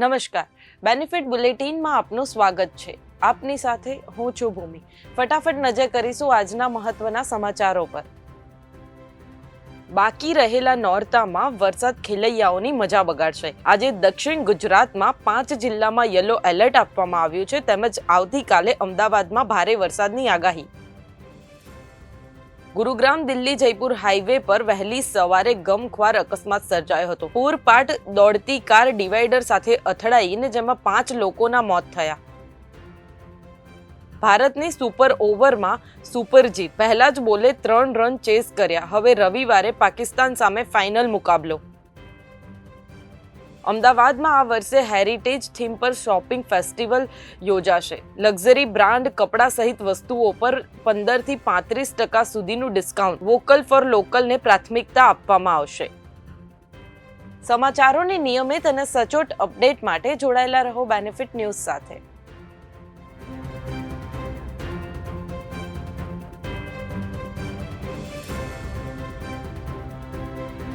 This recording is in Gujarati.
નમસ્કાર. બેનિફિટ બુલેટિનમાં આપનું સ્વાગત છે. આપની સાથે હું છું ભૂમિ. ફટાફટ નજર કરીશું આજના મહત્વના સમાચારો પર. બાકી રહેલા નોરતામાં વરસાદ ખેલૈયાઓની મજા બગાડશે. આજે દક્ષિણ ગુજરાતમાં પાંચ જિલ્લામાં યલો એલર્ટ આપવામાં આવ્યું છે. તેમજ આવતીકાલે અમદાવાદમાં ભારે વરસાદની આગાહી. ગુરુગ્રામ દિલ્હી જયપુર હાઈવે પર વહેલી સવારે ગમખ્વાર અકસ્માત સર્જાયો હતો. પૂરપાટ દોડતી કાર ડિવાઈડર સાથે અથડાઈને જેમાં પાંચ લોકોના મોત થયા. ભારતની સુપર ઓવરમાં સુપર જીત. પહેલા જ બોલે ત્રણ રન ચેસ કર્યા. હવે રવિવારે પાકિસ્તાન સામે ફાઇનલ મુકાબલો. અમદાવાદમાં આ વર્ષે હેરિટેજ થીમ પર શોપિંગ ફેસ્ટિવલ યોજાશે. લક્ઝરી બ્રાન્ડ કપડાં સહિત વસ્તુઓ પર પંદરથી પાંત્રીસ ટકા સુધીનું ડિસ્કાઉન્ટ વોકલ ફોર લોકલને પ્રાથમિકતા આપવામાં આવશે. સમાચારોની નિયમિત અને સચોટ અપડેટ માટે જોડાયેલા રહો બેનિફિટ ન્યૂઝ સાથે.